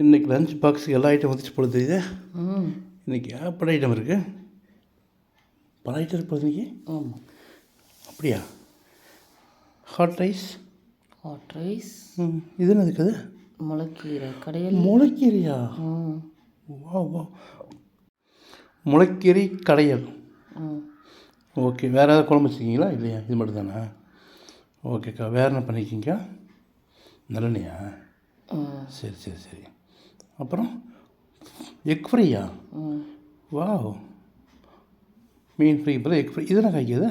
இன்றைக்கி லஞ்ச் பாக்ஸுக்கு எல்லா ஐட்டம் வந்துச்சு போல தெரியுது இன்றைக்கி ஏப்பட ஐட்டம் இருக்குது பல ஐட்டம் இருக்கு போல இன்னைக்கு. ஆமாம் அப்படியா? ஹாட் ரைஸ் ஹாட் ரைஸ் ம். இது என்ன இருக்குது முளைக்கீரை கடையில். முளைக்கீரையா? வா வா. முளைக்கீரை கடையல். ம். ஓகே வேறு ஏதாவது குழம்பு வச்சுருக்கீங்களா? இல்லையா? இது மட்டும் தானே? ஓகேக்கா வேறு என்ன பண்ணியிருக்கீங்க நல்லெண்ணையா? சரி சரி சரி. அப்புறம் எக் ஃப்ரையா வாவ். மீன் ஃப்ரை இப்போ எக் ஃப்ரை இதெல்லாம் காய்க்குது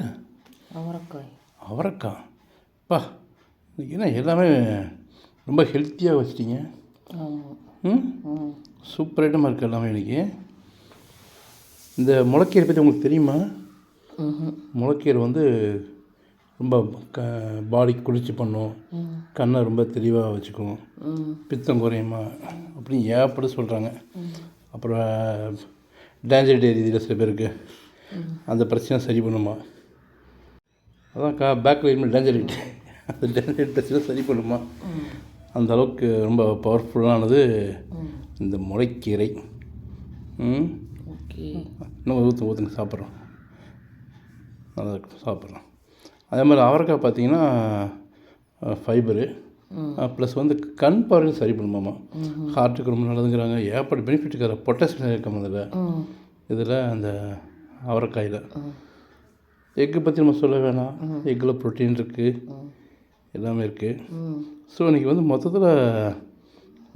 அவரைக்காய். அவரைக்காய் பா இன்னைக்கு என்ன எல்லாமே ரொம்ப ஹெல்த்தியாக வச்சிட்டீங்க. ம்? சூப்பர் ஐட்டமாக இருக்குது எல்லாமே இன்றைக்கி இந்த முளைக்கீரை பற்றி உங்களுக்கு தெரியுமா? முளைக்கீரை வந்து ரொம்ப க பாடிக்கு குளிர்ச்சி பண்ணும். கண்ணை ரொம்ப தெளிவாக வச்சுக்கும் பித்தம் குறையுமா? அப்படின்னு ஏப்பட சொல்கிறாங்க அப்புறம் டேஞ்சர் ஏரியாவில் சில பேருக்கு அந்த பிரச்சனை சரி பண்ணுமா? அதான் கா பேக்கில் இனிமேல் டேஞ்சர் அந்த டேஞ்சர் பிரச்சனை சரி பண்ணுமா? அந்த அளவுக்கு ரொம்ப பவர்ஃபுல்லானது இந்த முளைக்கீரை. இன்னும் ஊற்று ஊற்றுங்க சாப்பிட்றோம். நல்லா சாப்பிட்றோம். அதே மாதிரி அவரைக்காய் பார்த்தீங்கன்னா ஃபைபரு ப்ளஸ் வந்து கண் பார்வையும் சரி பண்ணுமாமா ஹார்ட்டுக்கு ரொம்ப நல்லதுங்கிறாங்க. ஏற்பட்ட பெனிஃபிட் இருக்கிற பொட்டாசியம் இருக்கும் அதில் இதில் அந்த அவரைக்காயில். எக்கு பற்றி நம்ம சொல்ல வேணாம். எக்கில் ப்ரோட்டீன் இருக்குது எல்லாமே இருக்குது ஸோ இன்றைக்கி வந்து மொத்தத்தில்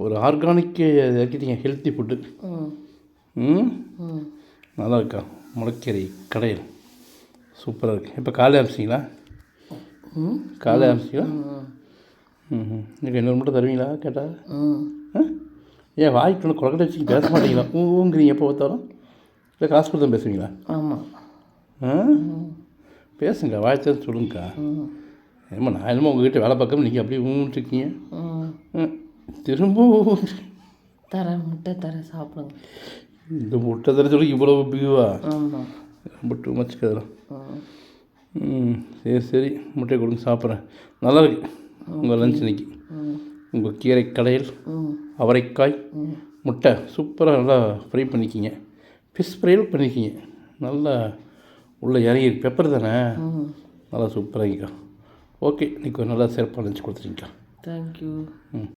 ஒரு ஆர்கானிக்கு இறக்கிட்டீங்க ஹெல்த்தி ஃபுட்டு நல்லா இருக்கா? முளைக்கீரை கடையில். சூப்பராக இருக்குது இப்போ காலை அமிச்சிங்களா ம் காலை ம் இன்னைக்கு இன்னொரு மட்டும் தருவீங்களா கேட்டால் ஏன் வாய்க்கு ஒன்று குழக்கட்டை வச்சு பேச மாட்டீங்களா ஊங்கிறீங்க எப்போ பார்த்தாலும் இல்லை காசு கொடுத்து பேசுவீங்களா ஆமாம் ஆ பேசுங்க வாய்த்தேன் சொல்லுங்கக்கா ஏமா நான் என்னமோ உங்ககிட்ட வேலை பார்க்காம நீங்கள் அப்படியே ஊன்ட்டு இருக்கீங்க ம் ம், திரும்பவும் தரேன் முட்டை தரேன் சாப்பிடுங்க இந்த முட்டை தர சொல்லி இவ்வளோ பியூவா ரொம்ப டூ மச் கதலாம் ம் ம் சரி சரி. முட்டையை கொடுங்க சாப்பிட்றேன். நல்லா இருக்கு உங்கள் லஞ்ச் இன்னைக்கு. ம். உங்கள் கீரை கடையில் ம். அவரைக்காய் ம். முட்டை சூப்பராக நல்லா ஃப்ரை பண்ணிக்கிங்க. ஃபிஷ் ஃப்ரையில் பண்ணிக்கிங்க. நல்லா உள்ளே இறங்கி பெப்பர் தானே? ம். நல்லா சூப்பராகிக்கா ஓகே இன்றைக்கி நல்லா சிறப்பாக லஞ்ச் கொடுத்துருங்கக்கா தேங்க்யூ ம்.